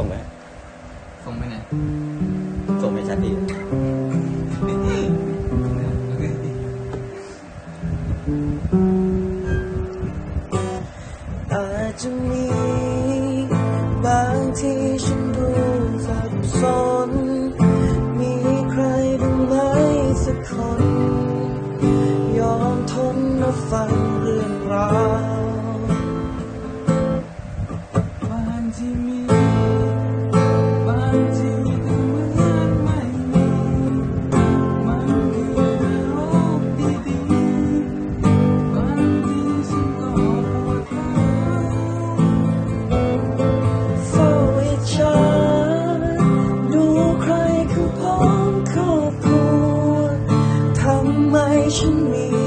ส่งไหมส่งไปไหนส่งไม่ชัดดีอาจจะมีบางที่ฉันดูสับสน มีใครบ้างไหมสักคน ยอมทนมาฟัง 是你。